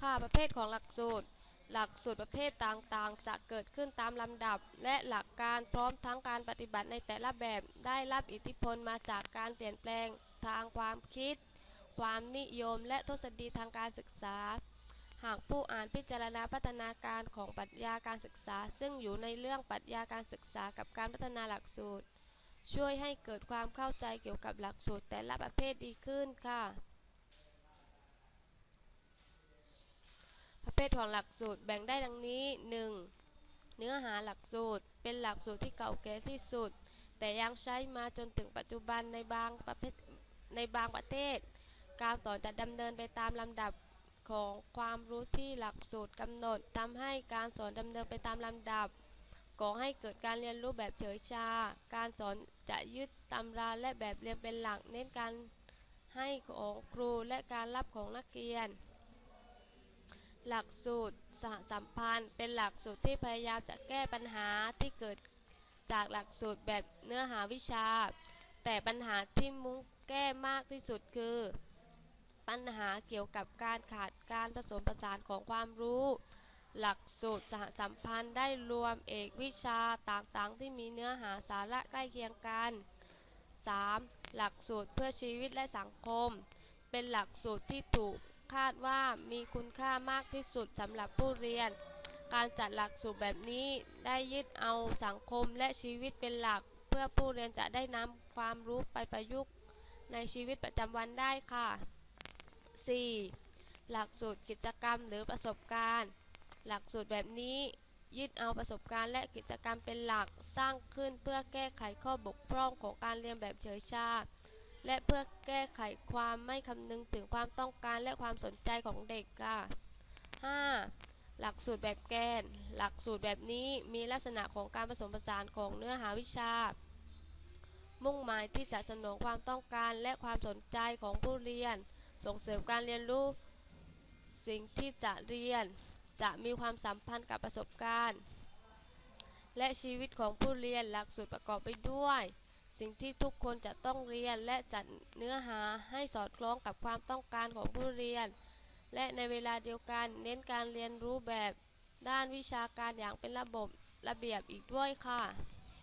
ค่ะประเภทของหลักสูตร หลักสูตรประเภทต่างๆ จะเกิดขึ้นตามลำดับ และหลักการพร้อมทั้งการปฏิบัติในแต่ละแบบได้รับอิทธิพลมาจากการเปลี่ยนแปลงทางความคิด ความนิยมและทฤษฎีทางการศึกษา หากผู้อ่านพิจารณาพัฒนาการของปรัชญาการศึกษา ซึ่งอยู่ในเรื่องปรัชญาการศึกษากับการพัฒนาหลักสูตร ช่วยให้เกิดความเข้าใจเกี่ยวกับหลักสูตรแต่ละประเภทดีขึ้นค่ะ ประเภทของหลักสูตรแบ่งได้ดังนี้ 1. เนื้อหาหลักสูตรเป็นหลักสูตรที่เก่าแก่ที่สุด แต่ยังใช้มาจนถึงปัจจุบันในบางประเภทในบางประเทศ การสอนจะดำเนินไปตามลำดับของความรู้ที่หลักสูตรกำหนดทำให้การสอนดำเนินไปตามลำดับก่อให้เกิดการเรียนรู้แบบเฉยชา การสอนจะยึดตำราและแบบเรียนเป็นหลัก เน้นการให้ของครูและการรับของนักเรียน หลักสูตรสหสัมพันธ์ เป็นหลักสูตรที่พยายามจะแก้ปัญหาที่เกิดจากหลักสูตรแบบเนื้อหาวิชา แต่ปัญหาที่มุ่งแก้มากที่สุดคือ ปัญหาเกี่ยวกับการขาดการผสมผสานของความรู้ หลักสูตรสหสัมพันธ์ได้รวมเอกวิชาต่างๆ ที่มีเนื้อหาสาระใกล้เคียงกัน 3. หลักสูตรเพื่อชีวิตและสังคม เป็นหลักสูตรที่ถูก คาดว่ามีคุณค่ามากที่สุดสำหรับผู้เรียน การจัดหลักสูตรแบบนี้ได้ยึดเอาสังคมและชีวิตเป็นหลัก เพื่อผู้เรียนจะได้นำความรู้ไปประยุกต์ในชีวิตประจำวันได้ค่ะ 4. หลักสูตรกิจกรรมหรือประสบการณ์ หลักสูตรแบบนี้ยึดเอาประสบการณ์และกิจกรรมเป็นหลักสร้างขึ้นเพื่อแก้ไขข้อบกพร่องของการเรียนแบบเฉยชา และเพื่อแก้ไขความไม่คำนึงถึงความต้องการและความสนใจของเด็กค่ะ 5. หลักสูตรแบบแกน หลักสูตรแบบนี้มีลักษณะของการผสมผสานของเนื้อหาวิชา มุ่งหมายที่จะสนองความต้องการและความสนใจของผู้เรียน ส่งเสริมการเรียนรู้ สิ่งที่จะเรียน จะมีความสัมพันธ์กับประสบการณ์ และชีวิตของผู้เรียนหลักสูตรประกอบไปด้วย สิ่งที่ทุกคนจะต้องเรียนและจัดเนื้อหาให้สอดคล้องกับความต้องการของผู้เรียน และในเวลาเดียวกันเน้นการเรียนรู้แบบด้านวิชาการอย่างเป็นระบบระเบียบอีกด้วยค่ะ